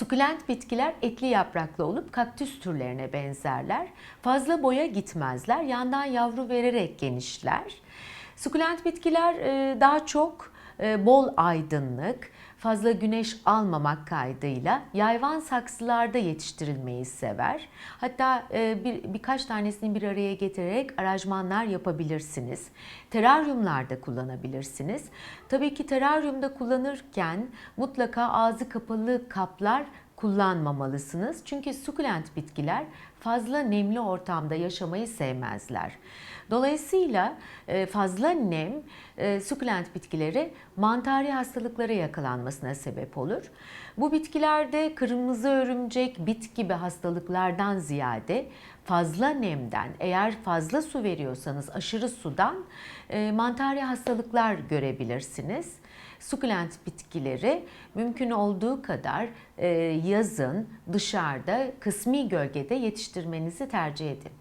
Sukulent bitkiler etli yapraklı olup kaktüs türlerine benzerler. Fazla boya gitmezler. Yandan yavru vererek genişler. Sukulent bitkiler e, daha çok bol aydınlık, fazla güneş almamak kaydıyla yayvan saksılarda yetiştirilmeyi sever. Hatta e, bir, birkaç tanesini bir araya getirerek aranjmanlar yapabilirsiniz. Teraryumlarda kullanabilirsiniz. Tabii ki teraryumda kullanırken mutlaka ağzı kapalı kaplar kullanmamalısınız. Çünkü sukulent bitkiler fazla nemli ortamda yaşamayı sevmezler. Dolayısıyla e, fazla nem e, sukulent bitkileri mantari hastalıklara yakalanmasına sebep olur. Bu bitkilerde kırmızı örümcek, bit gibi hastalıklardan ziyade fazla nemden, eğer fazla su veriyorsanız aşırı sudan e, mantari hastalıklar görebilirsiniz. Sukulent bitkileri mümkün olduğu kadar yazın dışarıda kısmi gölgede yetiştirmenizi tercih edin.